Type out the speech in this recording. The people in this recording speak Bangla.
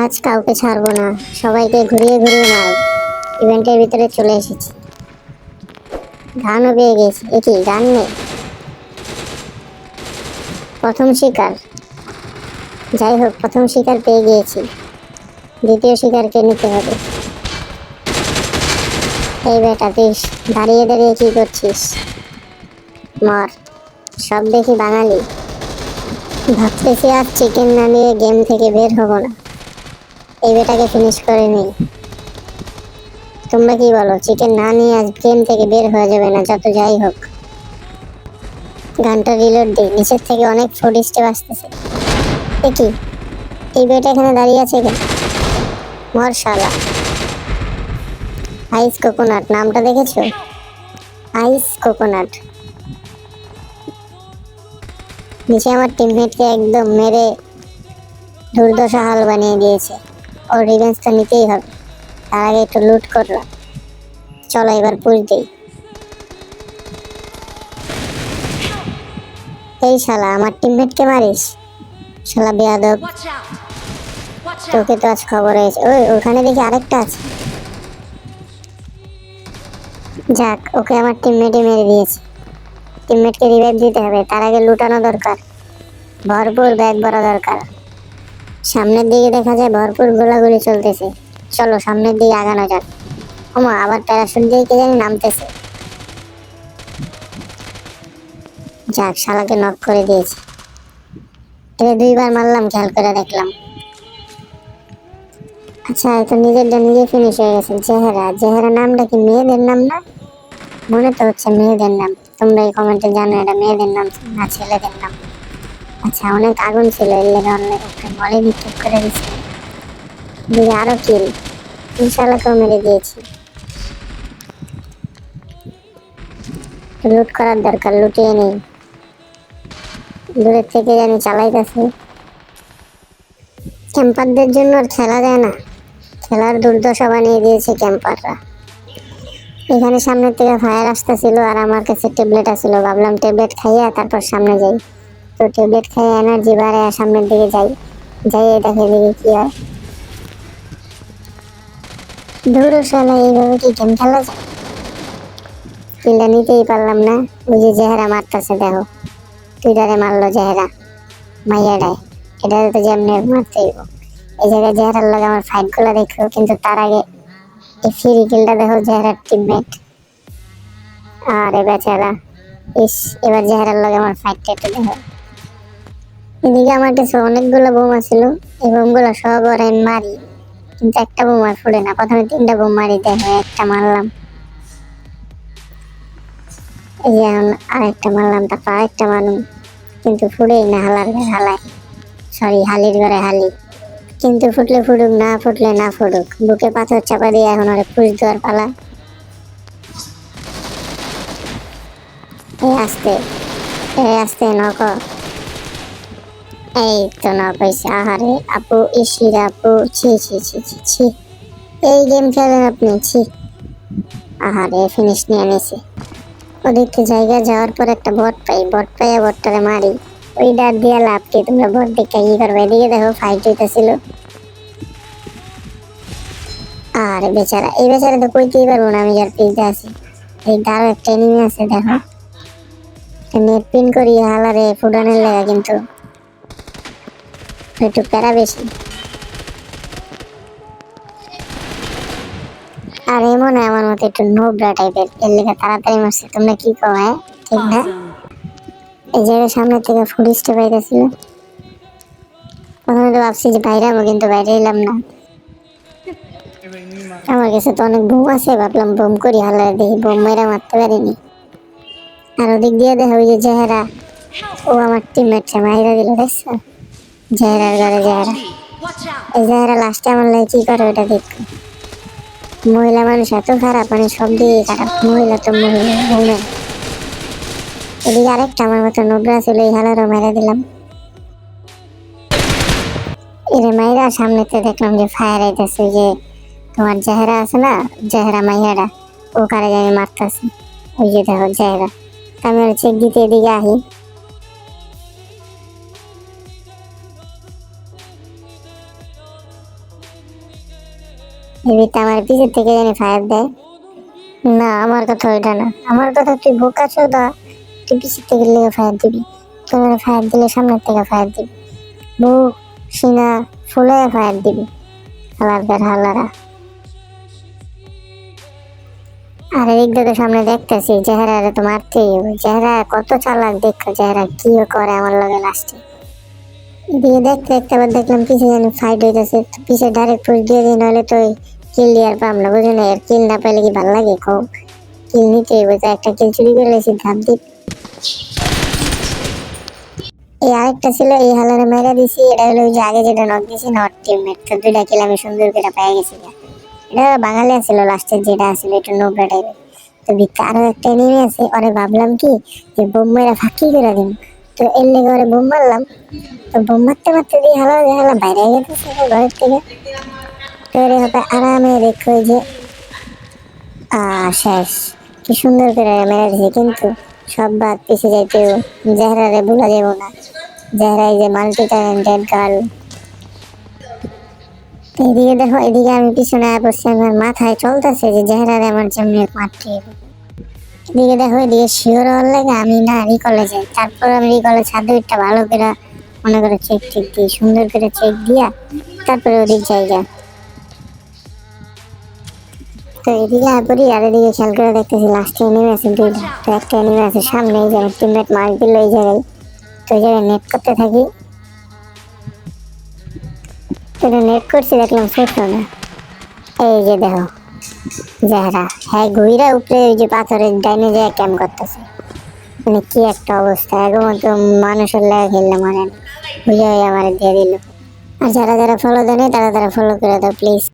আজ কাউকে ছাড়বো না। সবাইকে ঘুরিয়ে ঘুরিয়ে মার। ইভেন্টের ভিতরে চলে এসেছি। গানও পেয়ে গেছি। এ কি, গান নেই? প্রথম শিকার। যাই হোক, প্রথম শিকার পেয়ে গিয়েছি। দ্বিতীয় শিকারকে নিতে হবে। এই বেটা তুই দাঁড়িয়ে দাঁড়িয়ে কী করছিস? মর। সব দেখি বাঙালি। ভাবতেছি আর চিকেন না নিয়ে গেম থেকে বের হব না। এই বেটাকে ফিনিশ করে নিই। তোমরা কি বলো চিকেন না নিয়ে আজ গেম থেকে বের হয়ে যাবে না, যত যাই হোক। গানটা রিলোড দিই, নিচের থেকে অনেক ফুড স্টেপ আসতেছে। এ কি? এই বেটা এখানে দাঁড়িয়ে আছে কেন? মরশালা আইস কোকোনাট নামটা দেখেছ? আইস কোকোনাট নিচে আমার টিমমেটকে একদম মেরে দুর্দশা হাল বানিয়ে দিয়েছে। ওর রিভেন্স তো নিতেই হবে। তার আগে একটু লুট করলাম। চলো এবার পুষ দিই। এই শালা আমার টিমমেটকে মারিস? শালা বেয়াদব! তোকে তো আজ খবর হয়েছে ওই ওখানে দেখি আরেকটা আছে। যাক ওকে আমার টিমমেটে মেরে দিয়েছে। টিমমেটকে রিভাইভ দিতে হবে। তার আগে লুটানো দরকার। ভরপুর ব্যাগ ভরা দরকার। সামনের দিকে দেখা যায় ভরপুর গোলাগুলি চলতেছে। চলো, সামনের দিকে আগানো যাক। ওমা, আবার প্যারাশুট দিয়ে কে জানি নামতেছে। যাক, শালাকে নক করে দিয়েছে। এটা দুইবার মারলাম, খেয়াল করে দেখলাম। আচ্ছা তো নিজেরটা নিজে ফিনিশ হয়ে গেছে। চেহারা চেহারা নামটা কি মেয়েদের নাম না? মনে তো হচ্ছে মেয়েদের নাম। তোমরা এই কমেন্টে জানো এটা মেয়েদের নাম না ছেলেদের নাম। আচ্ছা অনেক আগুন ছিল এর লেগে অনেক বলে ঠিক করে দিচ্ছে দিকে আরও কিল ইনশাল্লাহকেও মেরে দিয়েছি। লুট করার দরকার, লুটিয়ে নেই। দূরের থেকে জানি চালাইতেছে। ক্যাম্পারদের জন্য আর খেলা যায় না। খেলার দুর্দশা বানিয়ে দিয়েছে ক্যাম্পাররা। এখানে সামনের থেকে ফায়ার আসতেছিল আর আমার কাছে ট্যাবলেট আসছিল ভাবলাম ট্যাবলেট খাইয়া তারপর সামনে যাই। তো ট্যাবলেট খাইয়ে এনার্জি বাড়ে সামনের দিকে যাই। যাই দেখে দেখি কি হয়। ধরো শালা এইভাবে কি গেম খেলা যায়? কিলটা নিতেই পারলাম না। ওই যে চেহারা মারতেছে, দেখো। টুইটারে মারলো চেহারা। মাইয়াডায় এটা তো যেমনি মারতেই। এই জায়গায় জেহারার লগে আমার ফাইটগুলো দেখো কিন্তু তার আগে এই ফ্রি কিলটা দেখো জেহারার টিমমেট আরে বেচারা ইস, এবার জেহারার লগে আমার ফাইটটা একটু দেখো। এদিকে আমার কাছে অনেকগুলো বোমা ছিল এই বোমগুলো সব ওর মারি। কিন্তু একটা বোম আর ফুটে না। প্রথমে তিনটা বোম মারি দেখো একটা মারলাম। এই যে এখন আরেকটা মারলাম, তারপর আরেকটা মারলাম। কিন্তু ফুটেই না, হালার ঘরে হালায়। সরি হালির ঘরে হালি। কিন্তু ফুটলে ফুটুক, না ফুটলে না ফুটুক। বুকে পাথর চাপা দিয়ে এখন ওরে পুষ দেওয়ার পালা। এই আস্তে এই আস্তে নক এই তো নক হয়েছে আহারে, আপু ইসির আপু, ছি ছি ছি ছি ছি। এই গেম খেলেন আপনি, ছি। আহারে ফিনিশ নিয়ে নিয়েছি ওদিকে জায়গা যাওয়ার পর একটা বট পাই বট পাইয়া বটটারে মারি। ওই ডাক দিয়ে লাভ কি, তোমরা বট দেখে কি করবে? এদিকে দেখো ফাইট হইতেছিল। আর বেচারা, এই বেচারা তো কইতেই পারব না আমি যার পিজা আছি। এই দাঁড়ো একটা এনিমি আছে, দেখো। নেট পিন করি হালারে ফুটানের লেগা কিন্তু। একটু প্যারা বেশি। আর এমন আমার মতো একটু নোবরা টাইপের। এর লেগে তাড়াতাড়ি মারছে। তোমরা কি কো হ্যাঁ? ঠিক না? এই জায়গায় সামনে থেকে ফুড স্টেপ আইতেছিল। প্রথমে তো ভাবছি যে বাইরে যাব কিন্তু বাইরে এলাম না। আমার কাছে তো অনেক বোম আছে, ভাবলাম বোম করি হালা দেখি বোম মেরা মারতে পারিনি। আর ওদিক দিয়ে দেখা ওই যে চেহারা, ও আমার টিমমেট মাইরা দিল, দেখছ? চেহারার ঘরে out! এই চেহারা লাস্টে আমার লাগে কি করে ওটা দেখো মহিলা মানুষ এত খারাপ মানে সব দিকে খারাপ। মহিলা তো মহিলা বোমে এদিকে আরেকটা আমার মতো নোবরা ছিল, এই হালারও মেরে দিলাম। এরে মাইরা সামনেতে দেখলাম যে ফায়ার আইতেছে, যে তোমার চেহারা আছে না, চেহারা মাইয়ারা ও কারে জানি মারতেছে। ওই যে দেখো চেহারা। আমি চেক দিতে এদিকে আহি। এবিতে আমার থেকে জানি ফায়ার দেয়। না, আমার কথা ওইটা না। আমার কথা তুই বোকা চোদা, তুই থেকে লেগে ফায়ার দিবি। তোমার ফায়ার দিলে সামনের থেকে ফায়ার দিবি। ফুলে ফায়ার দিবি। হালারা সামনে দেখতেছি চেহারা তো মারতেই চেহারা কত চালাক দেখো, চেহারা কি করে আমার লগে লাস্টে এদিকে দেখতে দেখতে আবার দেখলাম পিছে যেন ফাইট হইতেছে, তো পিছে ডাইরেক্ট পুশ দিয়ে দিই, নাহলে তো কিল আর পাম না, বুঝো না আর কিল না পাইলে কি ভালো লাগে? কও, কিল নিতে হইব তো একটা কিল চুরি করে লেছি ধাপ দিই। এই আরেকটা ছিল, এই হালারে মেরে দিছি, এটা হলো যে আগে যেটা নক দিছি নট টিমমেট তো দুইটা কিল আমি সুন্দর করে পেয়ে গেছি এটা বাঙালি আছিল লাস্টের যেটা আছিল একটু নোবরা টাইপের তো ভিতরে আরও একটা এনিমি আছে, ওরে ভাবলাম কি, যে বোম মেরা ফাঁকি করে দিন তো এর লেগে ওরে বোম মারলাম। তো বোম মারতে মারতে দিয়ে হালা হালা বাইরে গেছে, ঘরের থেকে। এর হবে আরামে দেখো যে শেষ। কি সুন্দর করে মেরে দিছে কিন্তু সব বাদ পিছিয়ে যাইতেও জেহরারে ভুলা যাব না। জেহরা এই যে মাল্টি ট্যালেন্টেড গার্ল এদিকে দেখো, এদিকে আমি পিছনে পড়ছি আমার মাথায় চলতেছে যে জেহরারে আমার জন্য মারতে। এদিকে দেখো, এদিকে শিওর হওয়ার লাগে আমি না রিকলে যাই তারপর আমি রিকলে ছাদে একটা ভালো করে মনে করে চেক টেক দিই, সুন্দর করে চেক দিয়া তারপরে ওদিক জায়গা তো এদিকে আপরি আর এদিকে খেয়াল করে দেখতেছি এনিমে আছে, দুইটা, তো একটা এনিমে আছে সামনে, এই যে মার দিল এই জায়গায়। তো এই জায়গায় নেট করতে থাকি। তো নেট করছি, দেখলাম এই যে দেখো হ্যাঁ উপরে ওই যে পাথরের ডাইনে যায় ক্যাম্প করতেছে। মানে কি একটা অবস্থা, একমাত্র মানুষের লাগে খেললে মানে বুঝে আমার দিয়ে দিল। আর যারা যারা ফলো দেয় তারা তারা ফলো করে দাও প্লিজ